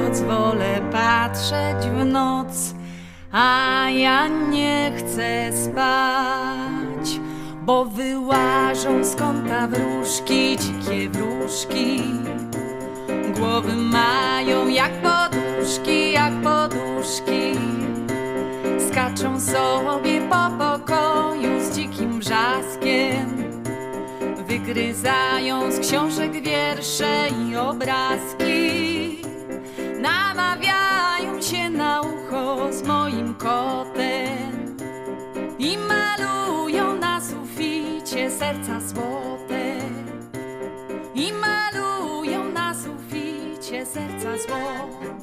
Koc, wolę patrzeć w noc, a ja nie chcę spać, bo wyłażą z kąta wróżki, dzikie wróżki. Głowy mają jak poduszki, jak poduszki. Skaczą sobie po pokoju z dzikim brzaskiem. Wygryzają z książek wiersze i obrazki. Serca złote. I malują na suficie serca złote.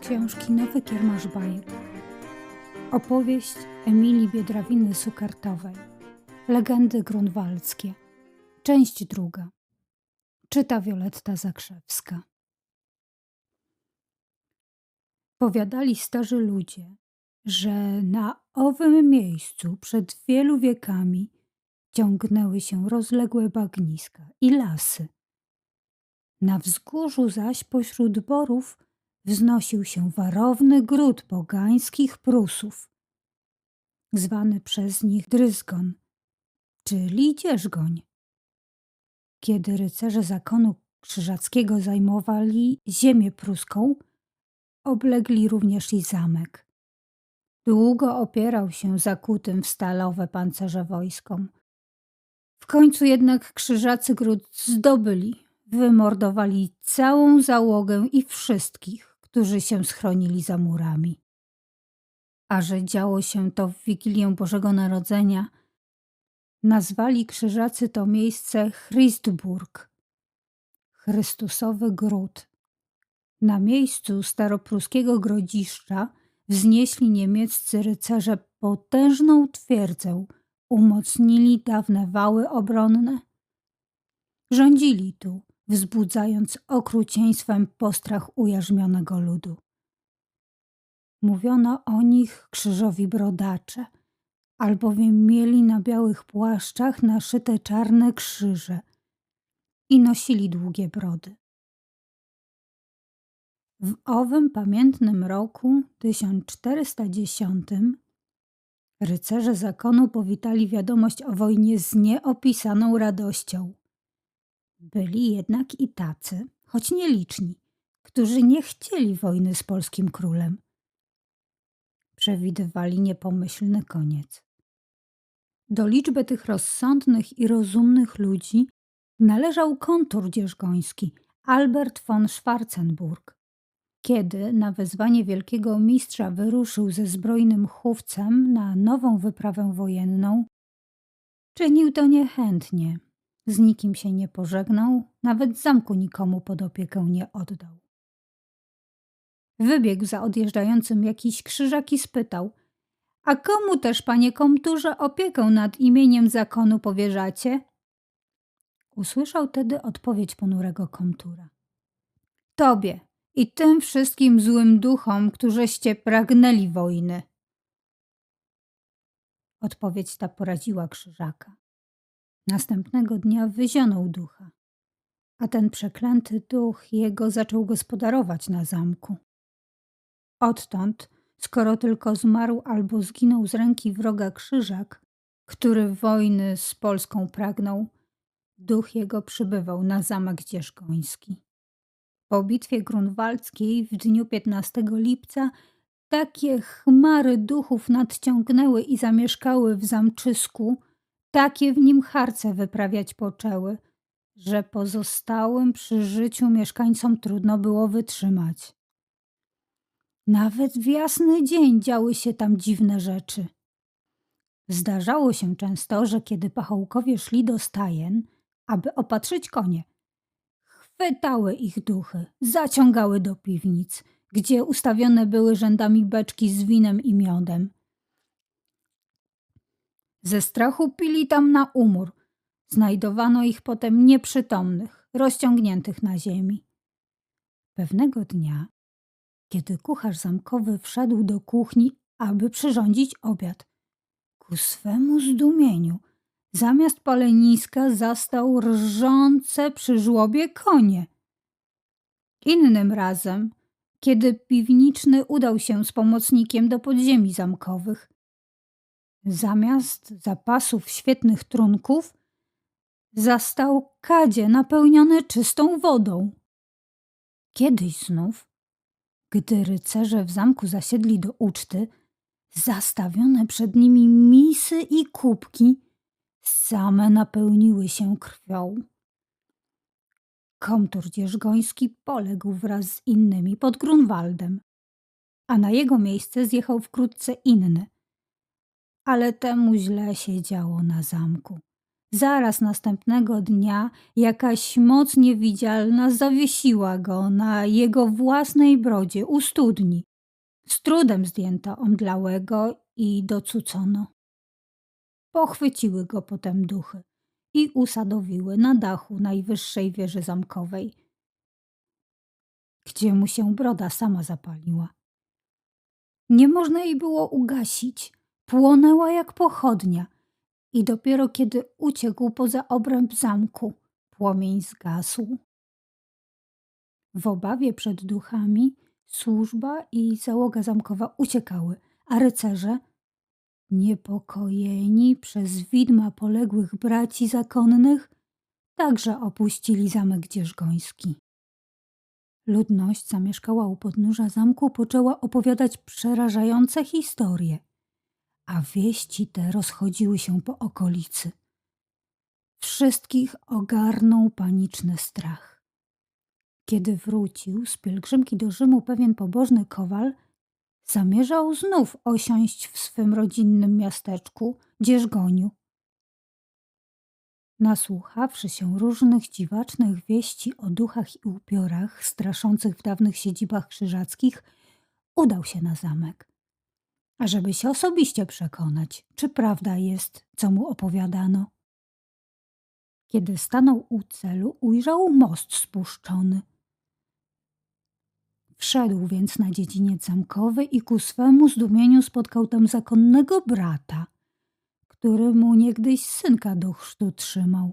książki Nowy Kiermasz Bajek. Opowieść Emilii Biedrawiny Sukartowej. Legendy grunwaldzkie. Część druga. Czyta Wioletta Zakrzewska. Powiadali starzy ludzie, że na owym miejscu przed wielu wiekami ciągnęły się rozległe bagniska i lasy. Na wzgórzu zaś pośród borów wznosił się warowny gród pogańskich Prusów, zwany przez nich Dryzgon, czyli Dzierżgoń. Kiedy rycerze zakonu krzyżackiego zajmowali ziemię pruską, oblegli również i zamek. Długo opierał się zakutym w stalowe pancerze wojskom. W końcu jednak krzyżacy gród zdobyli, wymordowali całą załogę i wszystkich, którzy się schronili za murami. A że działo się to w Wigilię Bożego Narodzenia, nazwali krzyżacy to miejsce Christburg, Chrystusowy Gród. Na miejscu staropruskiego grodziszcza wznieśli niemieccy rycerze potężną twierdzę, umocnili dawne wały obronne. Rządzili tu, wzbudzając okrucieństwem postrach ujarzmionego ludu. Mówiono o nich krzyżowi brodacze, albowiem mieli na białych płaszczach naszyte czarne krzyże i nosili długie brody. W owym pamiętnym roku 1410 rycerze zakonu powitali wiadomość o wojnie z nieopisaną radością. Byli jednak i tacy, choć nieliczni, którzy nie chcieli wojny z polskim królem. Przewidywali niepomyślny koniec. Do liczby tych rozsądnych i rozumnych ludzi należał kontur dzierżgoński Albert von Schwarzenburg. Kiedy na wezwanie wielkiego mistrza wyruszył ze zbrojnym chówcem na nową wyprawę wojenną, czynił to niechętnie, z nikim się nie pożegnał, nawet zamku nikomu pod opiekę nie oddał. Wybiegł za odjeżdżającym jakiś krzyżak i spytał – a komu też, panie komturze, opiekę nad imieniem zakonu powierzacie? Usłyszał tedy odpowiedź ponurego komtura. Tobie i tym wszystkim złym duchom, którzeście pragnęli wojny. Odpowiedź ta poraziła krzyżaka. Następnego dnia wyzionął ducha, a ten przeklęty duch jego zaczął gospodarować na zamku. Odtąd, skoro tylko zmarł albo zginął z ręki wroga krzyżak, który wojny z Polską pragnął, duch jego przybywał na zamek dzierżgoński. Po bitwie grunwaldzkiej w dniu 15 lipca takie chmary duchów nadciągnęły i zamieszkały w zamczysku, takie w nim harce wyprawiać poczęły, że pozostałym przy życiu mieszkańcom trudno było wytrzymać. Nawet w jasny dzień działy się tam dziwne rzeczy. Zdarzało się często, że kiedy pachołkowie szli do stajen, aby opatrzyć konie, chwytały ich duchy, zaciągały do piwnic, gdzie ustawione były rzędami beczki z winem i miodem. Ze strachu pili tam na umór. Znajdowano ich potem nieprzytomnych, rozciągniętych na ziemi. Pewnego dnia, kiedy kucharz zamkowy wszedł do kuchni, aby przyrządzić obiad. Ku swemu zdumieniu, zamiast paleniska zastał rżące przy żłobie konie. Innym razem, kiedy piwniczny udał się z pomocnikiem do podziemi zamkowych, zamiast zapasów świetnych trunków, zastał kadzie napełnione czystą wodą. Kiedyś znów, gdy rycerze w zamku zasiedli do uczty, zastawione przed nimi misy i kubki same napełniły się krwią. Komtur dzierżgoński poległ wraz z innymi pod Grunwaldem, a na jego miejsce zjechał wkrótce inny. Ale temu źle się działo na zamku. Zaraz następnego dnia jakaś moc niewidzialna zawiesiła go na jego własnej brodzie u studni. Z trudem zdjęto omdlałego i docucono. Pochwyciły go potem duchy i usadowiły na dachu najwyższej wieży zamkowej, gdzie mu się broda sama zapaliła. Nie można jej było ugasić, płonęła jak pochodnia i dopiero kiedy uciekł poza obręb zamku, płomień zgasł. W obawie przed duchami służba i załoga zamkowa uciekały, a rycerze, niepokojeni przez widma poległych braci zakonnych, także opuścili zamek dzierżgoński. Ludność zamieszkała u podnóża zamku poczęła opowiadać przerażające historie – a wieści te rozchodziły się po okolicy. Wszystkich ogarnął paniczny strach. Kiedy wrócił z pielgrzymki do Rzymu pewien pobożny kowal, zamierzał znów osiąść w swym rodzinnym miasteczku, Dzierżgoniu. Nasłuchawszy się różnych dziwacznych wieści o duchach i upiorach straszących w dawnych siedzibach krzyżackich, udał się na zamek ażeby się osobiście przekonać, czy prawda jest, co mu opowiadano. Kiedy stanął u celu, ujrzał most spuszczony. Wszedł więc na dziedziniec zamkowy i ku swemu zdumieniu spotkał tam zakonnego brata, który mu niegdyś synka do chrztu trzymał.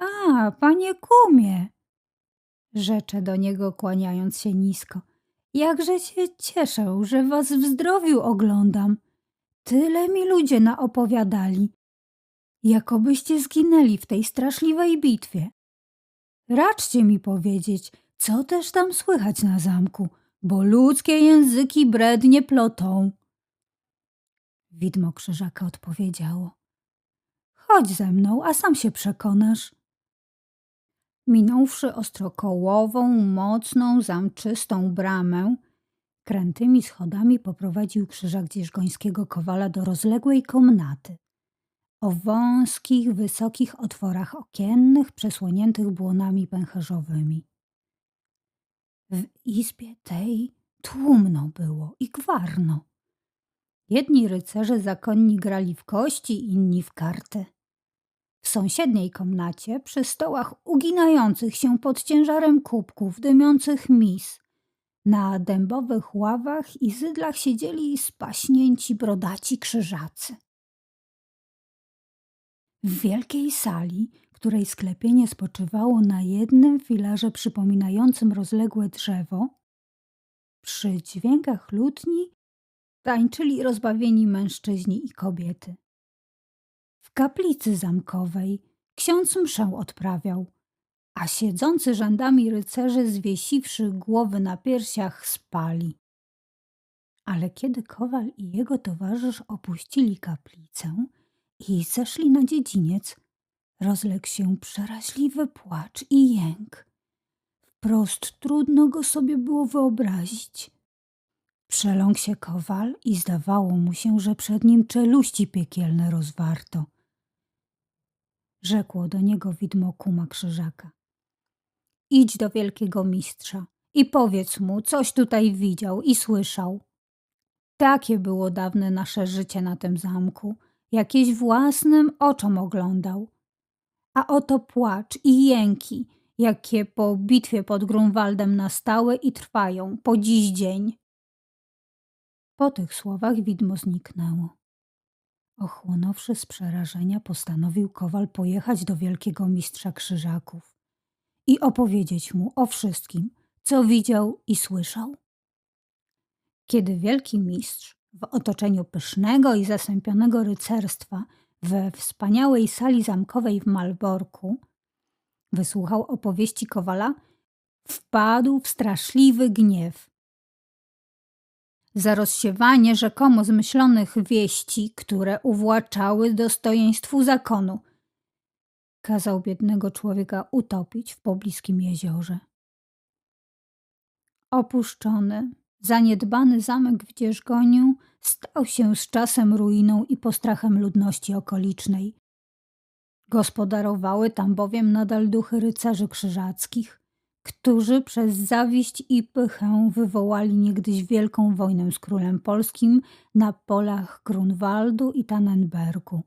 A, panie kumie, rzecze do niego kłaniając się nisko – Jakże się cieszę, że was w zdrowiu oglądam. Tyle mi ludzie naopowiadali. Jakobyście zginęli w tej straszliwej bitwie. Raczcie mi powiedzieć, co też tam słychać na zamku, bo ludzkie języki brednie plotą. Widmo krzyżaka odpowiedziało. Chodź ze mną, a sam się przekonasz. Minąwszy ostrokołową, mocną, zamczystą bramę, krętymi schodami poprowadził krzyżak dzierżgońskiego kowala do rozległej komnaty. O wąskich, wysokich otworach okiennych, przesłoniętych błonami pęcherzowymi. W izbie tej tłumno było i gwarno. Jedni rycerze zakonni grali w kości, inni w karty. W sąsiedniej komnacie, przy stołach uginających się pod ciężarem kubków, dymiących mis, na dębowych ławach i zydlach siedzieli spaśnięci brodaci krzyżacy. W wielkiej sali, której sklepienie spoczywało na jednym filarze przypominającym rozległe drzewo, przy dźwiękach lutni tańczyli rozbawieni mężczyźni i kobiety kaplicy zamkowej ksiądz mszę odprawiał, a siedzący rzędami rycerze, zwiesiwszy głowy na piersiach, spali. Ale kiedy Kowal i jego towarzysz opuścili kaplicę i zeszli na dziedziniec, rozległ się przeraźliwy płacz i jęk. Wprost trudno go sobie było wyobrazić. Przeląkł się Kowal i zdawało mu się, że przed nim czeluści piekielne rozwarto rzekło do niego widmo kuma krzyżaka. Idź do wielkiego mistrza i powiedz mu, coś tutaj widział i słyszał. Takie było dawne nasze życie na tym zamku, jakieś własnym oczom oglądał. A oto płacz i jęki, jakie po bitwie pod Grunwaldem nastały i trwają po dziś dzień. Po tych słowach widmo zniknęło. Ochłonąwszy z przerażenia, postanowił kowal pojechać do wielkiego mistrza krzyżaków i opowiedzieć mu o wszystkim, co widział i słyszał. Kiedy wielki mistrz w otoczeniu pysznego i zasępionego rycerstwa we wspaniałej sali zamkowej w Malborku wysłuchał opowieści Kowala, wpadł w straszliwy gniew. Za rozsiewanie rzekomo zmyślonych wieści, które uwłaczały dostojeństwu zakonu, kazał biednego człowieka utopić w pobliskim jeziorze. Opuszczony, zaniedbany zamek w Dzierżgoniu stał się z czasem ruiną i postrachem ludności okolicznej. Gospodarowały tam bowiem nadal duchy rycerzy krzyżackich, którzy przez zawiść i pychę wywołali niegdyś wielką wojnę z królem polskim na polach Grunwaldu i Tannenbergu.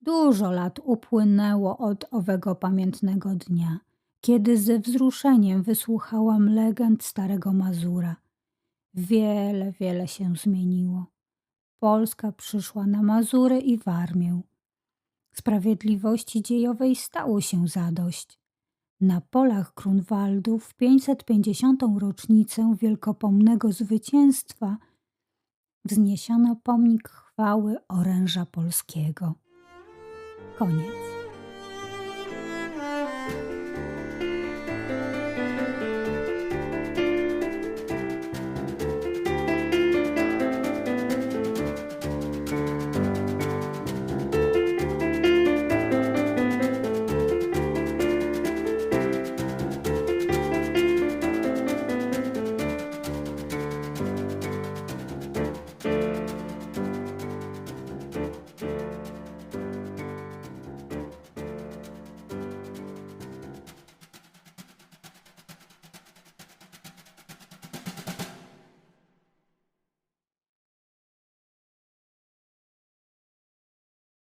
Dużo lat upłynęło od owego pamiętnego dnia, kiedy ze wzruszeniem wysłuchałam legend starego Mazura. Wiele, wiele się zmieniło. Polska przyszła na Mazury i Warmię. Sprawiedliwości dziejowej stało się zadość. Na polach Grunwaldu w 550. rocznicę wielkopomnego zwycięstwa wzniesiono pomnik chwały oręża polskiego. Koniec.